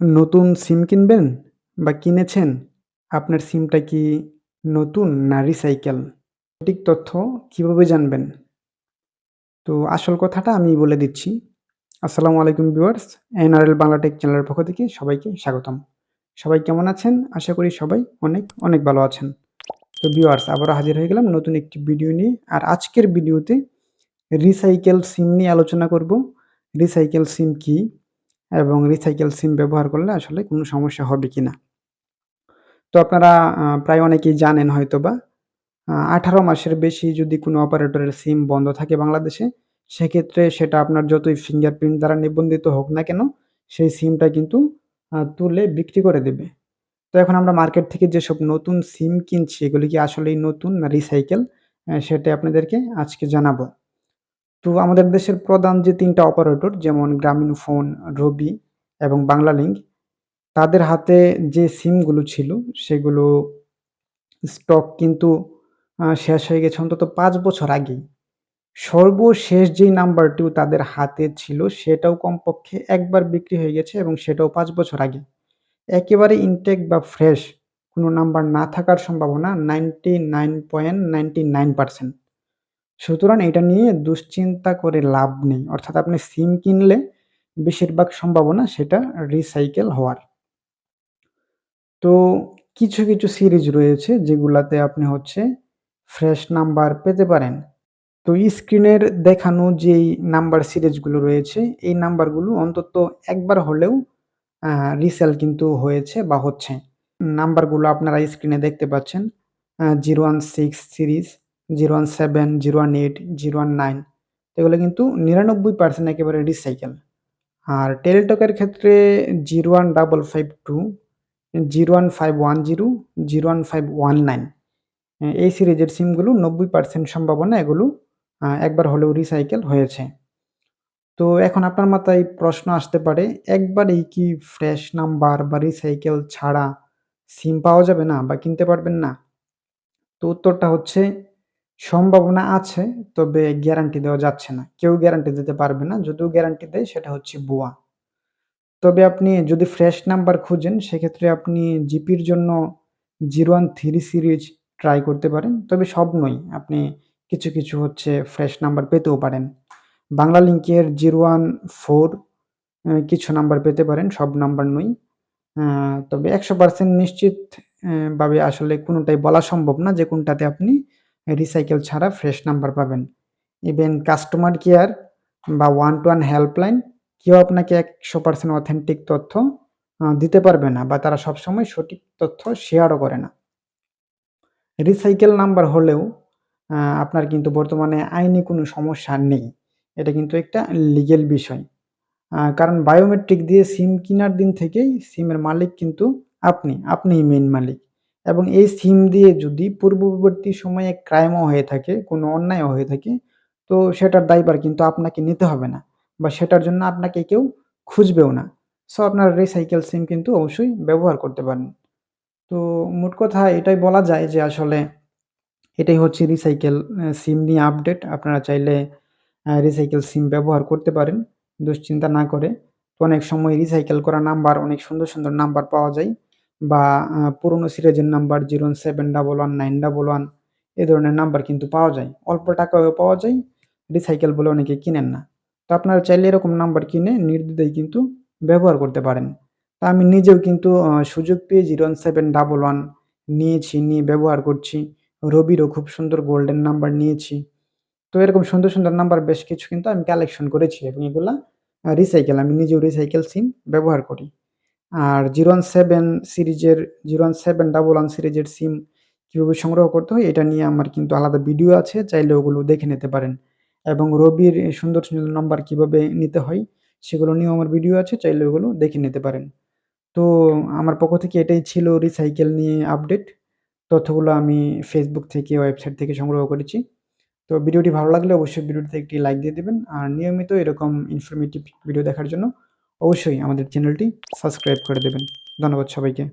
নতুন সিম কিনবেন বা কিনেছেন, আপনার সিমটা কি নতুন না রিসাইকেল সঠিক তথ্য কীভাবে জানবেন? তো আসল কথাটা আমি বলে দিচ্ছি। আসসালামু আলাইকুম ভিউয়ার্স, এনআরএল বাংলা টেক চ্যানেলের পক্ষ থেকে সবাইকে স্বাগতম। সবাই কেমন আছেন? আশা করি সবাই অনেক অনেক ভালো আছেন। তো ভিউয়ার্স, আবারও হাজির হয়ে গেলাম নতুন একটি ভিডিও নিয়ে। আর আজকের ভিডিওতে রিসাইকেল সিম নিয়ে আলোচনা করব। রিসাইকেল সিম কি? এবং রিসাইকেল সিম ব্যবহার করলে আসলে কোনো সমস্যা হবে কি না তো আপনারা প্রায় অনেকেই জানেন হয়তো বা আঠারো মাসের বেশি যদি কোনো অপারেটরের সিম বন্ধ থাকে বাংলাদেশে, সেক্ষেত্রে সেটা আপনার যতই ফিঙ্গারপ্রিন্ট দ্বারা নিবন্ধিত হোক না কেন, সেই সিমটা কিন্তু তুলে বিক্রি করে দেবে। তো এখন আমরা মার্কেট থেকে যেসব নতুন সিম কিনছি, এগুলি কি আসলেই নতুন না রিসাইকেল সেটা আপনাদেরকে আজকে জানাব। তো আমাদের দেশের প্রধান যে তিনটা অপারেটর যেমন গ্রামীণ ফোন রবি এবং বাংলালিংক তাদের হাতে যে সিমগুলো ছিল, সেগুলো স্টক কিন্তু শেষ হয়ে গেছে অন্তত পাঁচ বছর আগেই। সর্বশেষ যেই নাম্বারটিও তাদের হাতে ছিল, সেটাও কমপক্ষে একবার বিক্রি হয়ে গেছে এবং সেটাও পাঁচ বছর আগে। একেবারে ইনটেক বা ফ্রেশ কোনো নাম্বার না থাকার সম্ভাবনা 99.99% সুতরাং এটা নিয়ে দুশ্চিন্তা করে লাভ নেই। অর্থাৎ আপনি সিম কিনলে বেশিরভাগ সম্ভাবনা সেটা রিসাইকেল হওয়ার। তো কিছু কিছু সিরিজ রয়েছে যেগুলাতে আপনি হচ্ছে ফ্রেশ নাম্বার পেতে পারেন। তো স্ক্রিনের দেখানো যেই নাম্বার সিরিজগুলো রয়েছে, এই নাম্বারগুলো অন্তত একবার হলেও রিসেল কিন্তু হয়েছে বা হচ্ছে। নাম্বারগুলো আপনারা স্ক্রিনে দেখতে পাচ্ছেন zero one six series zero one seven, zero one eight, zero one nine এগুলো কিন্তু নিরানব্বই পার্সেন্ট একেবারে রিসাইকেল আর টেলিটকের ক্ষেত্রে zero one double five two zero one five one zero zero one five one nine এই সিরিজের সিমগুলো নব্বই পার্সেন্ট সম্ভাবনা এগুলো একবার হলেও রিসাইকেল হয়েছে। তো এখন আপনার মাথায় প্রশ্ন আসতে পারে, একবারেই কি ফ্রেশ নাম্বার বা রিসাইকেল ছাড়া সিম পাওয়া যাবে না বা কিনতে পারবেন না? তো উত্তরটা হচ্ছে সম্ভাবনা আছে, তবে গ্যারান্টি দেওয়া যাচ্ছে না। কেউ গ্যারান্টি দিতে পারবে না, যদিও গ্যারান্টি দেয়, সেটা হচ্ছে বুয়া। তবে আপনি যদি ফ্রেশ নাম্বার খুঁজেন, সেক্ষেত্রে আপনি জিপির জন্য zero one three series try করতে পারেন। তবে সব নয়, আপনি কিছু কিছু হচ্ছে ফ্রেশ নাম্বার পেতেও পারেন। বাংলা লিঙ্কের জিরো ওয়ান ফোর কিছু নাম্বার পেতে পারেন, সব নাম্বার নই তবে একশো পার্সেন্ট নিশ্চিত ভাবে আসলে কোনোটাই বলা সম্ভব না, যে কোনটাতে আপনি রিসাইকেল ছাড়া ফ্রেশ নাম্বার পাবেন। ইভেন কাস্টমার কেয়ার বা ওয়ান টু ওয়ান হেল্পলাইন কেউ আপনাকে একশো পার্সেন্ট অথেন্টিক তথ্য দিতে পারবে না বা তারা সবসময় সঠিক তথ্য শেয়ারও করে না। রিসাইকেল নাম্বার হলেও আপনার কিন্তু বর্তমানে আইনি কোনো সমস্যা নেই। এটা কিন্তু একটা লিগেল বিষয়। কারণ বায়োমেট্রিক দিয়ে সিম কেনার দিন থেকেই সিমের মালিক কিন্তু আপনি, আপনিই মেন মালিক। এবং এই সিম দিয়ে যদি পূর্ববর্তী সময়ে ক্রাইমও হয়ে থাকে, কোনো অন্যায়ও হয়ে থাকে, তো সেটার দায়বার কিন্তু আপনাকে নিতে হবে না বা সেটার জন্য আপনাকে কেউ খুঁজবেও না। সো আপনার রিসাইকেল সিম কিন্তু অবশ্যই ব্যবহার করতে পারেন। তো মোট কথা এটাই বলা যায় যে আসলে এটাই হচ্ছে রিসাইকেল সিম নিয়ে আপডেট আপনারা চাইলে রিসাইকেল সিম ব্যবহার করতে পারেন, দুশ্চিন্তা না করে। অনেক সময় রিসাইকেল করা নাম্বার অনেক সুন্দর সুন্দর নাম্বার পাওয়া যায়। বা পুরনো সিরিজের number zero seven double one nine double one এ ধরনের নাম্বার কিন্তু পাওয়া যায়। অল্প টাকাও পাওয়া যায় রিসাইকেল বলে অনেকে কিনেন না। তো আপনারা চাইলে এরকম নাম্বার কিনে নির্দ্বিধায় কিন্তু ব্যবহার করতে পারেন। তা আমি নিজেও কিন্তু সুযোগ পেয়ে জিরো সেভেন ডাবল ওয়ান নিয়েছি, নিয়ে ব্যবহার করছি। রবিরও খুব সুন্দর গোল্ডেন নাম্বার নিয়েছি। তো এরকম সুন্দর সুন্দর নাম্বার বেশ কিছু কিন্তু আমি কালেকশন করেছি এবং এগুলা রিসাইকেল আমি নিজেও রিসাইকেল সিম ব্যবহার করি। আর জিরো ওয়ান সেভেন সিরিজের, zero one seven double one সিরিজের সিম কীভাবে সংগ্রহ করতে হয়, এটা নিয়ে আমার কিন্তু আলাদা ভিডিও আছে, চাইলে ওগুলো দেখে নিতে পারেন। এবং রবির সুন্দর সুন্দর নাম্বার কীভাবে নিতে হয়, সেগুলো নিয়েও আমার ভিডিও আছে, চাইলে ওগুলো দেখে নিতে পারেন। তো আমার পক্ষ থেকে এটাই ছিল রিসাইকেল নিয়ে আপডেট তথ্যগুলো আমি ফেসবুক থেকে ওয়েবসাইট থেকে সংগ্রহ করেছি। তো ভিডিওটি ভালো লাগলে অবশ্যই ভিডিওটিতে একটি লাইক দিয়ে দেবেন। আর নিয়মিত এরকম ইনফরমেটিভ ভিডিও দেখার জন্য অবশ্যই আমাদের চ্যানেলটি সাবস্ক্রাইব করে দেবেন। ধন্যবাদ সবাইকে।